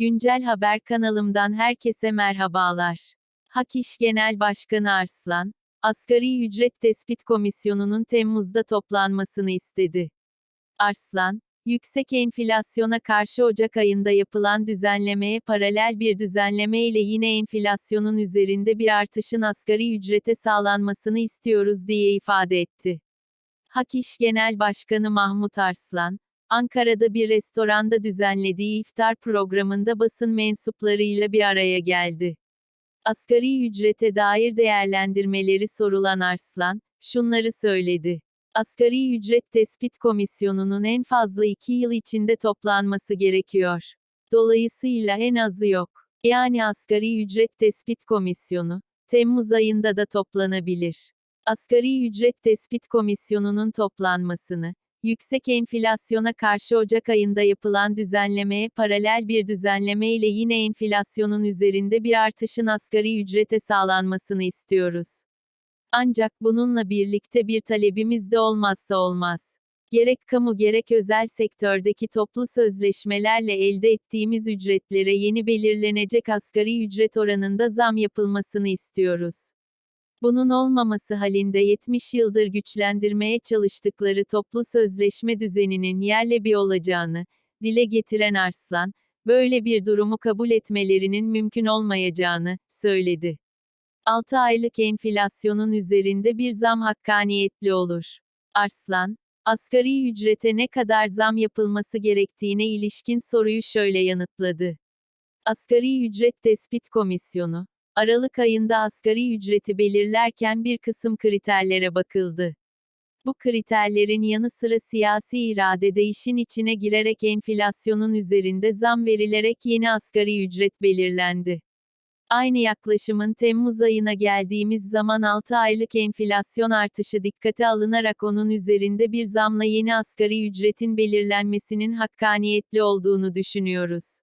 Güncel Haber kanalımdan herkese merhabalar. Hak Genel Başkanı Arslan, Asgari Ücret Tespit Komisyonu'nun Temmuz'da toplanmasını istedi. Arslan, yüksek enflasyona karşı Ocak ayında yapılan düzenlemeye paralel bir düzenleme ile yine enflasyonun üzerinde bir artışın asgari ücrete sağlanmasını istiyoruz diye ifade etti. Hak Genel Başkanı Mahmut Arslan, Ankara'da bir restoranda düzenlediği iftar programında basın mensuplarıyla bir araya geldi. Asgari ücrete dair değerlendirmeleri sorulan Arslan, şunları söyledi. Asgari Ücret Tespit Komisyonu'nun en fazla iki yıl içinde toplanması gerekiyor. Dolayısıyla en azı yok. Yani Asgari Ücret Tespit Komisyonu, Temmuz ayında da toplanabilir. Asgari Ücret Tespit Komisyonu'nun toplanmasını, yüksek enflasyona karşı Ocak ayında yapılan düzenlemeye paralel bir düzenleme ile yine enflasyonun üzerinde bir artışın asgari ücrete sağlanmasını istiyoruz. Ancak bununla birlikte bir talebimiz de olmazsa olmaz. Gerek kamu gerek özel sektördeki toplu sözleşmelerle elde ettiğimiz ücretlere yeni belirlenecek asgari ücret oranında zam yapılmasını istiyoruz. Bunun olmaması halinde 70 yıldır güçlendirmeye çalıştıkları toplu sözleşme düzeninin yerle bir olacağını dile getiren Arslan, böyle bir durumu kabul etmelerinin mümkün olmayacağını söyledi. 6 aylık enflasyonun üzerinde bir zam hakkaniyetli olur. Arslan, asgari ücrete ne kadar zam yapılması gerektiğine ilişkin soruyu şöyle yanıtladı. Asgari Ücret Tespit Komisyonu, Aralık ayında asgari ücreti belirlerken bir kısım kriterlere bakıldı. Bu kriterlerin yanı sıra siyasi irade de işin içine girerek enflasyonun üzerinde zam verilerek yeni asgari ücret belirlendi. Aynı yaklaşımın Temmuz ayına geldiğimiz zaman 6 aylık enflasyon artışı dikkate alınarak onun üzerinde bir zamla yeni asgari ücretin belirlenmesinin hakkaniyetli olduğunu düşünüyoruz.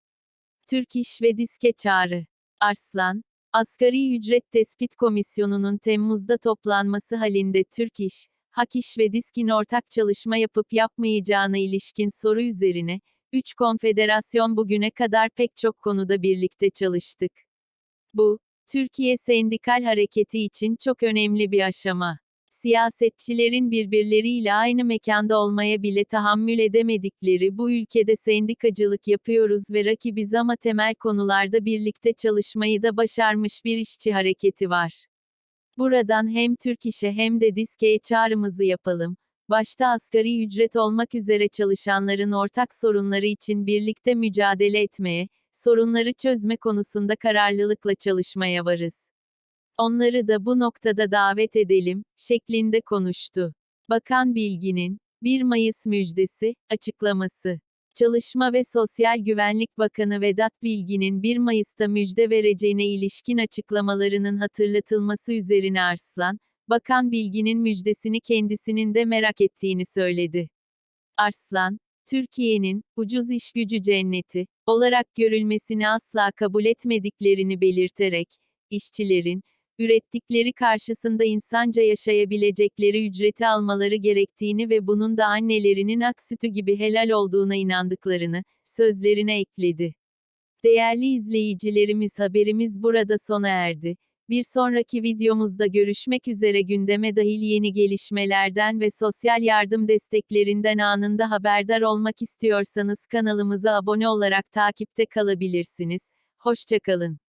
Türk İş ve Diske Çağrı Arslan, Asgari Ücret Tespit Komisyonu'nun Temmuz'da toplanması halinde Türk İş, Hak İş ve Disk'in ortak çalışma yapıp yapmayacağına ilişkin soru üzerine, 3 konfederasyon bugüne kadar pek çok konuda birlikte çalıştık. Bu, Türkiye Sendikal Hareketi için çok önemli bir aşama. Siyasetçilerin birbirleriyle aynı mekanda olmaya bile tahammül edemedikleri bu ülkede sendikacılık yapıyoruz ve rakibiz ama temel konularda birlikte çalışmayı da başarmış bir işçi hareketi var. Buradan hem Türk İş'e hem de DİSK'e çağrımızı yapalım. Başta asgari ücret olmak üzere çalışanların ortak sorunları için birlikte mücadele etmeye, sorunları çözme konusunda kararlılıkla çalışmaya varız. Onları da bu noktada davet edelim, şeklinde konuştu. Bakan Bilgin'in, 1 Mayıs müjdesi, açıklaması. Çalışma ve Sosyal Güvenlik Bakanı Vedat Bilgin'in 1 Mayıs'ta müjde vereceğine ilişkin açıklamalarının hatırlatılması üzerine Arslan, Bakan Bilgin'in müjdesini kendisinin de merak ettiğini söyledi. Arslan, Türkiye'nin, ucuz iş gücü cenneti, olarak görülmesini asla kabul etmediklerini belirterek, işçilerin, ürettikleri karşısında insanca yaşayabilecekleri ücreti almaları gerektiğini ve bunun da annelerinin ak sütü gibi helal olduğuna inandıklarını, sözlerine ekledi. Değerli izleyicilerimiz haberimiz burada sona erdi. Bir sonraki videomuzda görüşmek üzere gündeme dahil yeni gelişmelerden ve sosyal yardım desteklerinden anında haberdar olmak istiyorsanız kanalımıza abone olarak takipte kalabilirsiniz. Hoşçakalın.